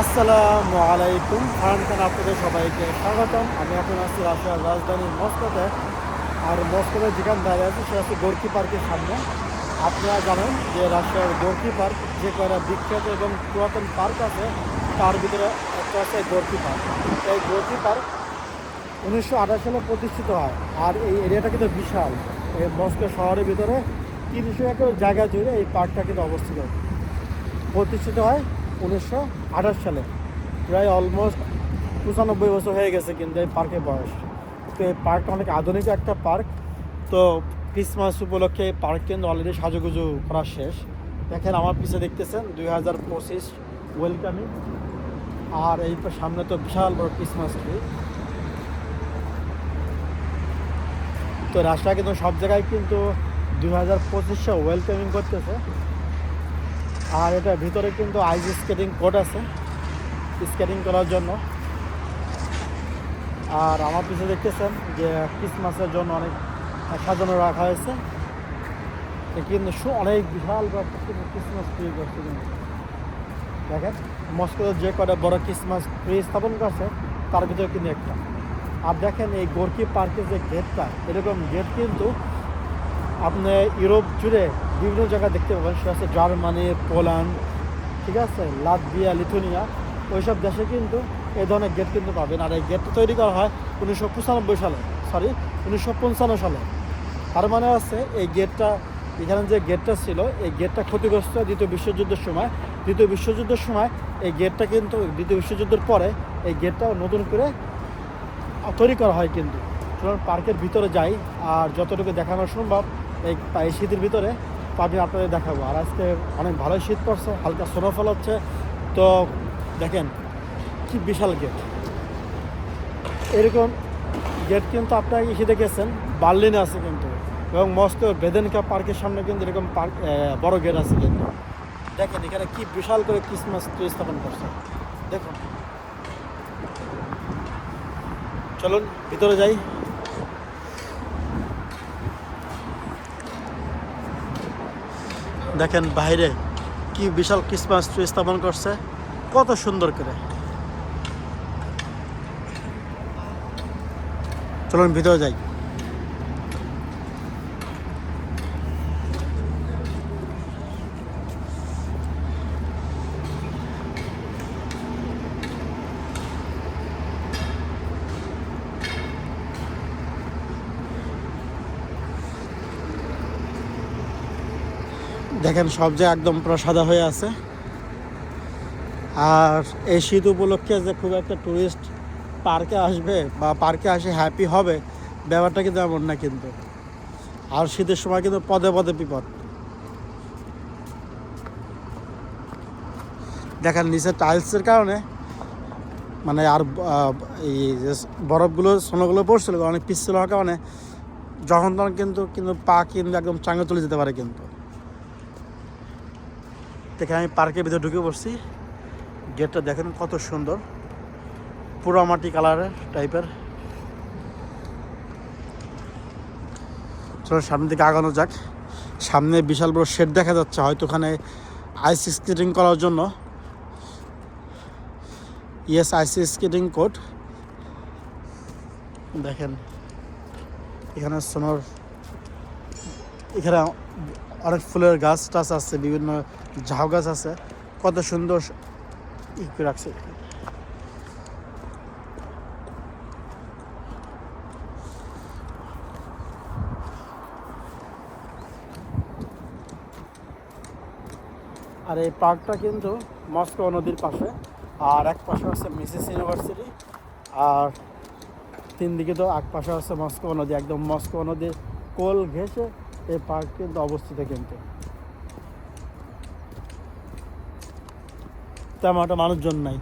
আসসালামু আলাইকুম। ফারান খান আপনাদের সবাইকে স্বাগতম। আমি এখন আছি রাশিয়ার রাজধানী মস্কোতে। আর মস্কোতে যেখানে দাঁড়িয়ে আছি সেটা হচ্ছে গোর্কি পার্কের সামনে। আপনারা জানেন যে রাশিয়ার গোর্কি পার্ক যে কয়টা বিখ্যাত এবং পুরাতন পার্ক আছে, তার ভিতরে একটা আছে গোর্কি পার্ক। এই গোর্কি পার্ক উনিশশো আঠাশ সালে প্রতিষ্ঠিত হয় আর এই এরিয়াটা কিন্তু বিশাল। এই মস্কো শহরের ভিতরে তিনশো একর জায়গা জুড়ে এই পার্কটা কিন্তু অবস্থিত। প্রতিষ্ঠিত হয় উনিশশো আঠাশ সালে। প্রায় অলমোস্ট পঁচানব্বই বছর হয়ে গেছে কিন্তু এই পার্কের বয়স। তো এই পার্কটা অনেক আধুনিক একটা পার্ক তো ক্রিসমাস উপলক্ষে এই পার্ক কিন্তু অলরেডি সাজুগুজু করা শেষ। দেখেন আমার পিছে দেখতেছেন দুই হাজার পঁচিশ ওয়েলকামিং আর এই সামনে তো বিশাল বড় ক্রিসমাস ট্রি তো রাস্তা কিন্তু সব জায়গায় কিন্তু দুই হাজার পঁচিশশো ওয়েলকামিং করতেছে। আর এটার ভিতরে কিন্তু আইস স্কেটিং কোড আছে, স্কেটিং করার জন্য। আর আমার পিছনে দেখতেছেন যে ক্রিসমাসের জন্য অনেক সাজানো রাখা হয়েছে। কিন্তু অনেক বিশাল ক্রিসমাস ট্রি করছে কিন্তু। দেখেন, মস্কোতে যে কটা বড় ক্রিসমাস ট্রি স্থাপন করছে, তার ভিতরে কিন্তু একটা। আর দেখেন এই গোর্কি পার্কের যে গেটটা, এরকম গেট কিন্তু আপনি ইউরোপ জুড়ে বিভিন্ন জায়গায় দেখতে পাবেন। সেটা হচ্ছে জার্মানি, পোল্যান্ড, ঠিক আছে? Latvia Lithuania. ওইসব দেশে কিন্তু এই ধরনের গেট কিন্তু পাবেন। আর এই গেটটা তৈরি করা হয় উনিশশো পঁচানব্বই সালে। সরি উনিশশো পঞ্চান্ন সালে। তার মানে আছে এই গেটটা এখানে যে গেটটা ছিল, এই গেটটা ক্ষতিগ্রস্ত দ্বিতীয় বিশ্বযুদ্ধের সময়। দ্বিতীয় বিশ্বযুদ্ধের সময় এই গেটটা কিন্তু, দ্বিতীয় বিশ্বযুদ্ধের পরে এই গেটটা নতুন করে তৈরি করা হয় কিন্তু। পার্কের ভিতরে যাই, আর যতটুকু দেখানো সম্ভব, এই এই শীতের ভিতরে আমি আপনাদের দেখাবো। আর আজকে অনেক ভালোই শীত পড়ছে, হালকা স্নোফল হচ্ছে। তো দেখেন, কি বিশাল গেট এরকম গেট কিন্তু আপনারা এসে দেখেছেন, বার্লিনে আছে কিন্তু। এবং মস্ত বেদেনকা পার্কের সামনে কিন্তু এরকম পার্ক বড় গেট আছে কিন্তু। দেখেন, এখানে কি বিশাল করে ক্রিসমাস ট্রি স্থাপন করছে। দেখুন। চলুন, ভিতরে যাই। দেখেন বাইরে কি বিশাল ক্রিসমাস ট্রি স্থাপন করছে কত সুন্দর করে। চলুন ভিতরে যাই। দেখেন সব জায়গা একদম পুরো সাদা হয়ে আছে। আর এই শীত উপলক্ষে যে খুব একটা টুরিস্ট পার্কে আসবে বা পার্কে আসে হ্যাপি হবে, ব্যাপারটা কিন্তু এমন না কিন্তু। আর শীতের সময় কিন্তু পদে পদে বিপদ। দেখেন নিচে টাইলসের কারণে মানে আর এই যে বরফগুলো, সোনাগুলো পড়ছিল, অনেক পিচ্ছিল হওয়ার কারণে, যখন তখন কিন্তু কিন্তু পা কিন্তু একদম চাঙ্গে চলে যেতে পারে কিন্তু। দেখেন আমি পার্কের ভিতরে ঢুকে পড়ছি গেটটা দেখেন কত সুন্দর। পোড়ামাটি কালারের টাইপের। চলো সামনের দিকে আগানো যাক। সামনে বিশাল বড় শেড দেখা যাচ্ছে, হয়তো ওখানে আইস স্কেটিং করার জন্য। ইয়েস আইস স্কেটিং কোড দেখেন, এখানে সোনার এখানে অনেক ফুলের গাছ টাছ আছে, বিভিন্ন ঝাউ গাছ আছে। কত সুন্দর ই রাখছে। আর এই পার্কটা কিন্তু মস্কো নদীর পাশে, আর এক পাশে হচ্ছে মিসিস ইউনিভার্সিটি, আর তিন দিকে তো এক পাশে হচ্ছে মস্কো নদী, একদম মস্কো নদীর কোল ঘেঁষে এই পার্ক কিন্তু অবস্থিত কিন্তু। তেমন একটা মানুষজন নাই।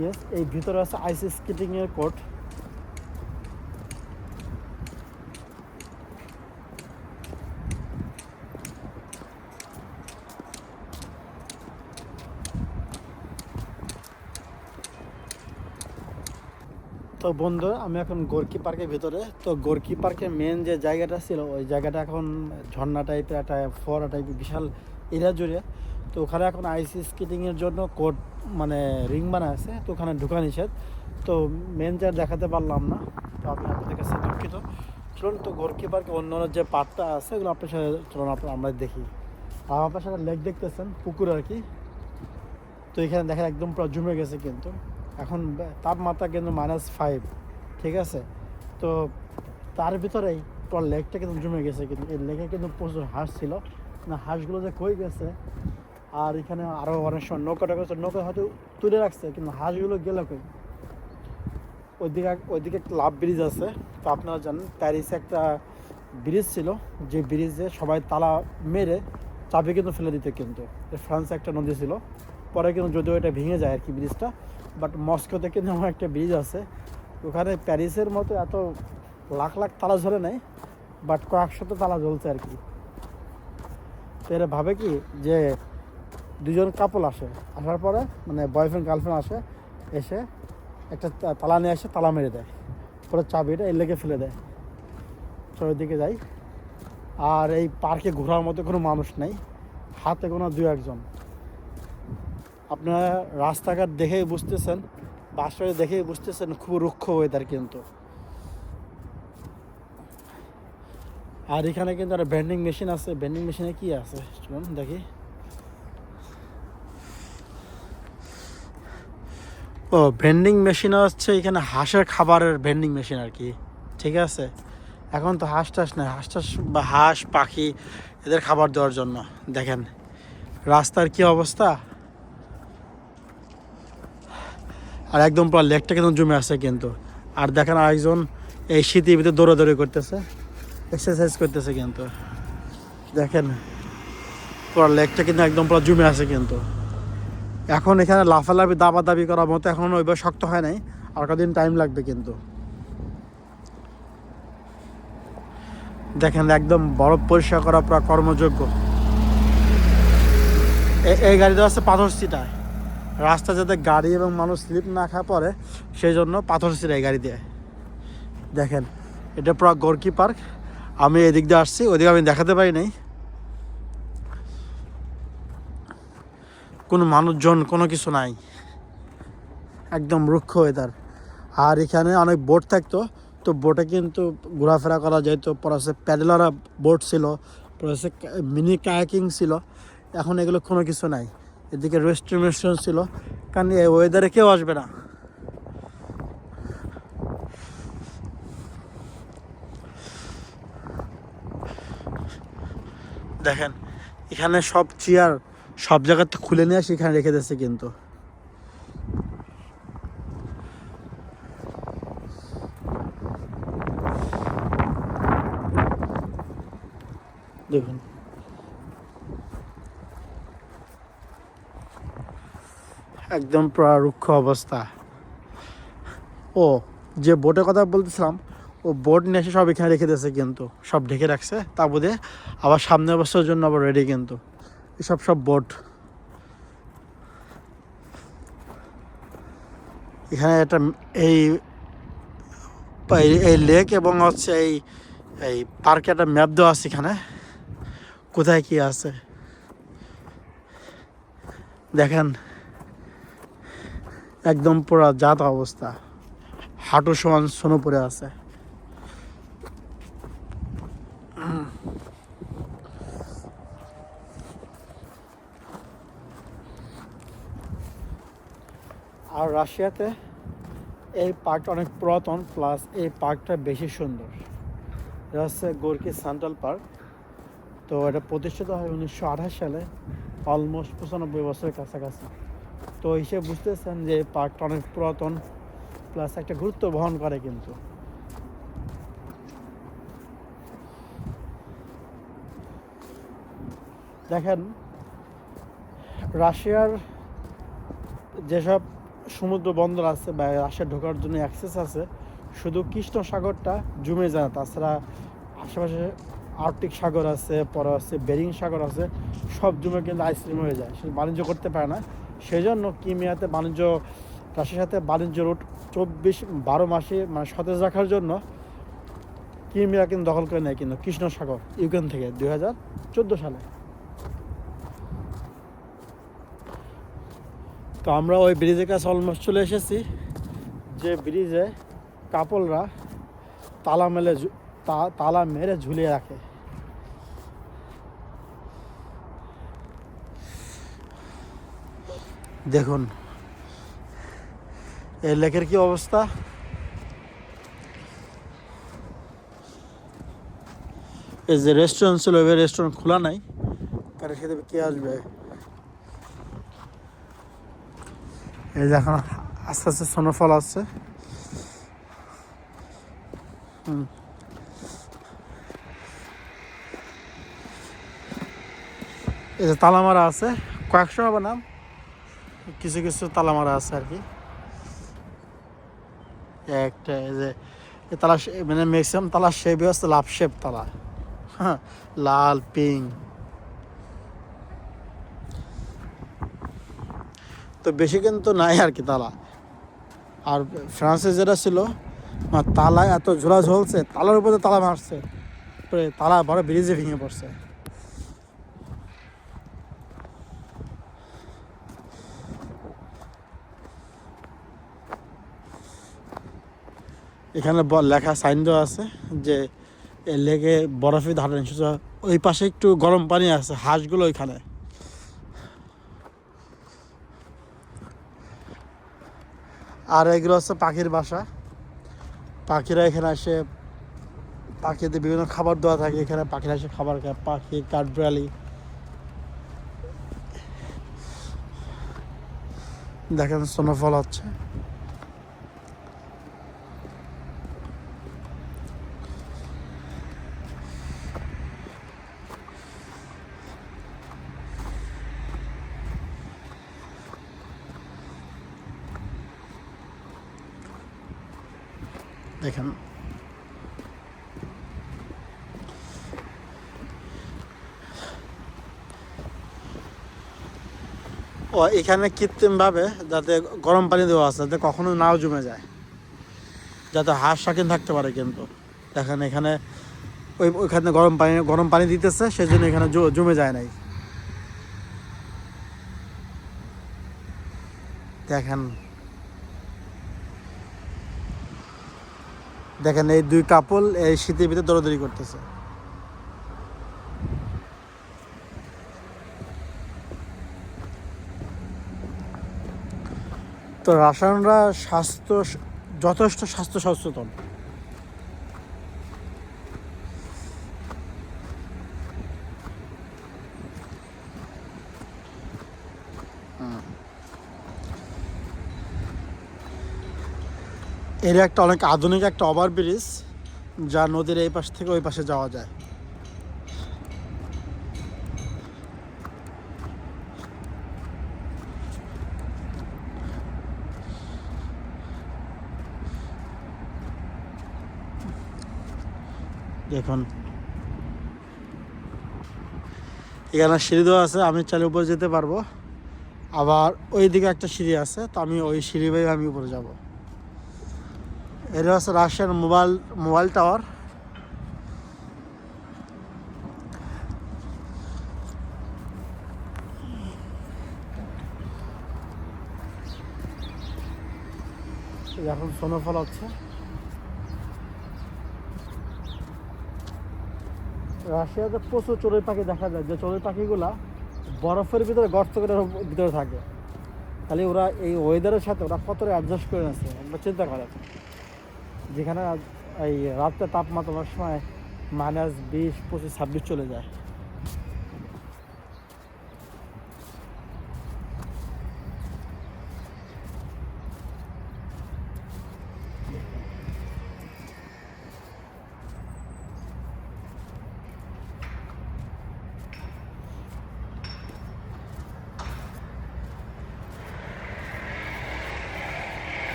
ইয়েস এই ভিতরে আছে আইস স্কেটিং এর কোর্ট তো বন্ধু, আমি এখন গোর্কি পার্কের ভিতরে। তো গোর্কি পার্কের মেন যে জায়গাটা ছিল, ওই জায়গাটা এখন ঝর্ণা টাইপের একটা ফোয়ারা টাইপের বিশাল এরিয়া জুড়ে। তো ওখানে এখন আইসি স্কেটিংয়ের জন্য কোর্ট মানে রিং বানা আছে, তো ওখানে ঢুকা নিষেধ। তো মেন যা দেখাতে পারলাম না, তো আপনি আপনাদের কাছে দুঃখিত। চলুন তো গোর্কি পার্কে অন্য অন্য যে পার্কটা আছে, ওগুলো আপনার সাথে, চলুন আপনার আমরা দেখি। আর আপনার সাথে লেক দেখতেছেন, পুকুর আর কি। তো এখানে দেখেন একদম পুরো জমে গেছে কিন্তু। এখন তাপমাত্রা কিন্তু মাইনাস ফাইভ ঠিক আছে? তো তার ভিতরেই তোর লেকটা কিন্তু জমে গেছে কিন্তু, এই লেকে কিন্তু প্রচুর হাঁস ছিল। না, হাঁসগুলো যে কই গেছে, আর এখানে আরও অনেক সময় নৌকা টাকা নৌকা হয়তো তুলে রাখছে, কিন্তু হাঁসগুলো গেলে কই? ওইদিকে ওইদিকে একটা লাভ ব্রিজ আছে, তো আপনারা জানেন প্যারিসে একটা ব্রিজ ছিল, যে ব্রিজে সবাই তালা মেরে চাবি কিন্তু ফেলে দিতে কিন্তু। ফ্রান্সে একটা নদী ছিল, পরে কিন্তু যদিও এটা ভেঙে যায় আর কি ব্রিজটা বাট মস্কোতে কিন্তু আমার একটা ব্রিজ আছে। ওখানে প্যারিসের মতো এত লাখ লাখ তালা ঝরে নেই, বাট কয়েকশত তালা জ্বলছে আর কি। তো এরা ভাবে কি যে দুজন কাপল আসে, আসার পরে মানে বয়ফ্রেন্ড গার্লফ্রেন্ড আসে, এসে একটা তালা নিয়ে এসে তালা মেরে দেয়। পরে চাবিটা এর লেগে ফেলে দেয়। ওইদিকে যাই। আর এই পার্কে ঘোরার মতো কোনো মানুষ নেই। হাতে কোনো দু একজন। আপনারা রাস্তাঘাট দেখেই বুঝতেছেন বাসরে দেখেই বুঝতেছেন, খুব রুক্ষ ওয়েদার কিন্তু। আর এখানে কিন্তু একটা ভেন্ডিং মেশিন আছে। ভেন্ডিং মেশিনে কি আছে? চলুন দেখি। ও ভেন্ডিং মেশিন হচ্ছে এখানে হাঁসের খাবারের ভেন্ডিং মেশিন আর কি। ঠিক আছে? এখন তো হাঁস টাস নেই। হাঁস টাস বা হাঁস, পাখি, এদের খাবার দেওয়ার জন্য। দেখেন, রাস্তার কি অবস্থা? আর একদম পুরো লেকটা কিন্তু জমে আছে কিন্তু। আর দেখেন আরেকজন এই শীতের ভিতরে দৌড়াদৌড়ি করতেছে। এক্সারসাইজ করতেছে কিন্তু। দেখেন, পুরো লেকটা কিন্তু একদম পুরো জমে আছে কিন্তু। এখন এখানে লাফালাফি, দাবাদাবি করার মতো এখন ওইভাবে শক্ত হয় নাই। আর কদিন টাইম লাগবে কিন্তু। দেখেন, একদম বরফ পরিষ্কার করা পুরো কর্মযোগ্য। এই গাড়িটা আছে পাথর সিটায় রাস্তা যাতে গাড়ি এবং মানুষ স্লিপ না খায় পড়ে সেই জন্য পাথর সিটায় গাড়ি দিয়ে। দেখেন, এটা পুরো গোর্কি পার্ক। আমি এদিক দিয়ে আসছি, ওদিকে আমি দেখাতে পারি নাই। কোনো মানুষজন, কোনো কিছু নাই। একদম রুক্ষ ওয়েদার আর এখানে অনেক বোট থাকতো। তো বোটে কিন্তু ঘোরাফেরা করা যেত পরে হচ্ছে প্যাডেলারা বোট ছিল, পরে মিনি কায়াকিং ছিল। এখন এগুলো কোনো কিছু নাই। এদিকে রেস্টুরেন্ট ছিল। কারণ এই ওয়েদারে কেউ আসবে না। দেখেন, এখানে সব চেয়ার সব জায়গাতে খুলে নিয়ে আসে, এখানে রেখে দিচ্ছে কিন্তু। দেখুন। একদম রুক্ষ অবস্থা। ও, যে বোটের কথা বলতেছিলাম, ও বোট নিয়ে এসে সব এখানে রেখে দিয়েছে কিন্তু। সব ঢেকে রাখছে তা বোধে আবার সামনের বছরের জন্য আবার রেডি কিন্তু। এসব সব বোট এখানে একটা এই- এই লেক এবং হচ্ছে এই এই পার্কে একটা ম্যাপ দেওয়া আছে এখানে। কোথায় কি আছে? দেখেন একদম পুরো জাত অবস্থা। হাঁটু সমান সোনো পড়ে আছে। আর রাশিয়াতে এই পার্কটা অনেক পুরাতন, প্লাস এই পার্কটা বেশি সুন্দর। এটা হচ্ছে গোর্কি সেন্ট্রাল পার্ক। তো এটা প্রতিষ্ঠিত হয় উনিশশো আঠাশ সালে, অলমোস্ট পঁচানব্বই বছরের কাছাকাছি। তো হিসেবে বুঝতেছেন যে পার্কটা অনেক পুরাতন প্লাস একটা গুরুত্ব বহন করে কিন্তু। দেখেন, রাশিয়ার যেসব সমুদ্র বন্দর আছে বা রাশিয়া ঢোকার জন্য অ্যাক্সেস আছে, শুধু কৃষ্ণ সাগরটা জমে যায় না। তাছাড়া আশেপাশে আর্কটিক সাগর আছে, পরে আছে বেরিং সাগর আছে, সব জমে কিন্তু আইসক্রিম হয়ে যায়। সে বাণিজ্য করতে পারে না। সেই জন্য কিমিয়াতে বাণিজ্য রাশিয়ার সাথে বাণিজ্য রুট চব্বিশ বারো মাসে মানে সতেজ রাখার জন্য ক্রিমিয়া কিন্তু দখল করে নেয় কিন্তু কৃষ্ণ সাগর ইউক্রেন থেকে দুই হাজার চোদ্দ সালে। তো আমরা ওই ব্রিজের কাছে অলমোস্ট চলে এসেছি, যে ব্রিজে কাপলরা তালা মেলে তালা মেরে ঝুলিয়ে রাখে। দেখুন, এই লেকের কি অবস্থা? এই যে রেস্টুরেন্ট ছিল এবার রেস্টুরেন্ট খোলা নাই। কারণ খেতে কে আসবে? এই যে এখন আস্তে আস্তে স্নোফল আসছে। হুম। এই যে তালামারা আছে, কয়েকশো হবে না কিছু কিছু তালামারা আছে আর কি। একটা এই যে তালা মানে ম্যাক্সিমাম তালা শেপই হচ্ছে লাভ শেপ তালা। হ্যাঁ লাল পিঙ্ক তো বেশি কিন্তু নাই আর কি তালা। আর ফ্রান্সে যেটা ছিল আমার তালা এত ঝোলা ঝলছে তালার উপরে তালা মারছে। তালা বড় ব্রিজে ভেঙে পড়ছে। এখানে লেখা সাইন দেওয়া আছে যে লেগে বরফে ধারণ ওই পাশে একটু গরম পানি আছে, হাঁসগুলো ওইখানে। আর এগুলো হচ্ছে পাখির বাসা। পাখিরা এখানে আসে পাখিদের বিভিন্ন খাবার দেওয়া থাকে। এখানে পাখিরা এসে খাবার খায়। পাখি, কাঠবিড়ালি। দেখেন স্নোফল হচ্ছে। দেখেন। ও, এখানে কৃত্রিমভাবে যাতে গরম পানি দেওয়া আছে, যাতে কখনো নাও জমে যায়। যাতে হাঁস শাকিন থাকতে পারে কিন্তু। দেখেন এখানে ওই ওইখানে গরম পানি গরম পানি দিতেছে সেই জন্য এখানে জমে যায় নাই। দেখেন দেখেন, এই দুই কাপল এই শীতের ভিতরে দৌড়াদৌড়ি করতেছে। তো রাসায়নরা স্বাস্থ্য, যথেষ্ট স্বাস্থ্য সচেতন। এর একটা অনেক আধুনিক একটা ওভার ব্রিজ যা নদীর এই পাশ থেকে ওই পাশে যাওয়া যায়। দেখুন। এখানে সিঁড়ি দেওয়া আছে, আমি চাইলে উপরে যেতে পারব। আবার ওই দিকে একটা সিঁড়ি আছে, তো আমি ওই সিঁড়ি বেয়ে আমি উপরে যাব। এটা হচ্ছে রাশিয়ার মোবাইল মোবাইল টাওয়ার। এখন স্নোফল হচ্ছে রাশিয়াতে প্রচুর চড়ুই পাখি দেখা যায়। যে চড়ুই পাখিগুলা বরফের ভিতরে, গর্ত করে ভিতরে থাকে। তাহলে ওরা এই ওয়েদারের সাথে ওরা কতটা অ্যাডজাস্ট করে আছে একবার চিন্তা করে যেখানে এই রাত্রে তাপমাত্রা সময় মাইনাস বিশ পঁচিশ ছাব্বিশ চলে যায়।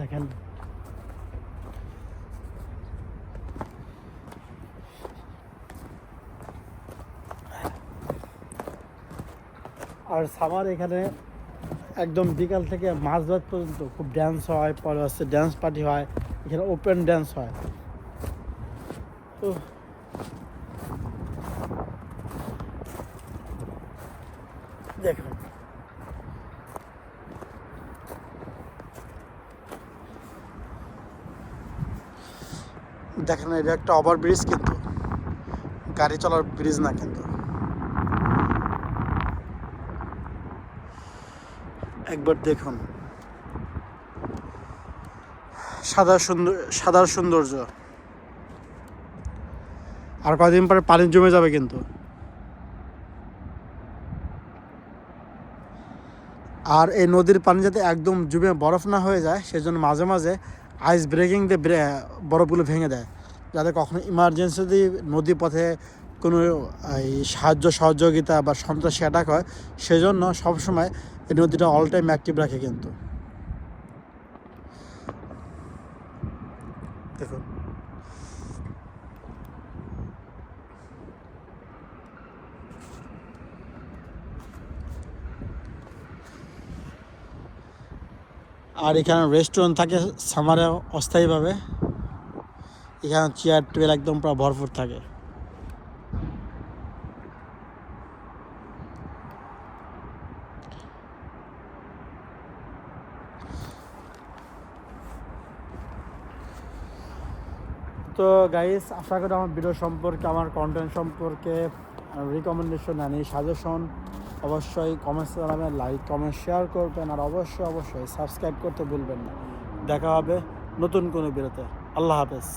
দেখেন আর সামার এখানে একদম বিকাল থেকে মাছ ভাত পর্যন্ত খুব ড্যান্স হয়, পরে হচ্ছে ড্যান্স পার্টি হয়, এখানে ওপেন ড্যান্স হয় উফ। দেখুন দেখেন এটা একটা ওভার ব্রিজ কিন্তু। গাড়ি চলার ব্রিজ না কিন্তু। একবার দেখুন। সাদা সুন্দর, সাদার সৌন্দর্য। আর কদিন পরে পানি জমে যাবে কিন্তু। আর এই নদীর পানি যাতে একদম জমে বরফ না হয়ে যায়, সেজন্য মাঝে মাঝে আইস ব্রেকিং দিয়ে বরফগুলো ভেঙে দেয়। যাতে কখনো ইমার্জেন্সি নদী পথে কোনো, এই সাহায্য সহযোগিতা বা সন্ত্রাসী অ্যাটাক হয়, সেজন্য সবসময় এই নদীটা অল টাইম অ্যাক্টিভ রাখে কিন্তু। দেখুন। আর এখানে রেস্টুরেন্ট থাকে সামারে অস্থায়ীভাবে। এখানে চেয়ার টেবিল একদম পুরো ভরপুর থাকে। তো গাইস আশা করি আমার ভিডিও সম্পর্কে, আমার কন্টেন্ট সম্পর্কে রিকমেন্ডেশন জানি সাজেশন অবশ্যই কমেন্টস জানাবেন লাইক কমেন্ট শেয়ার করবেন, আর অবশ্যই অবশ্যই সাবস্ক্রাইব করতে ভুলবেন না। দেখা হবে নতুন কোনো ভিডিওতে আল্লাহ হাফেজ।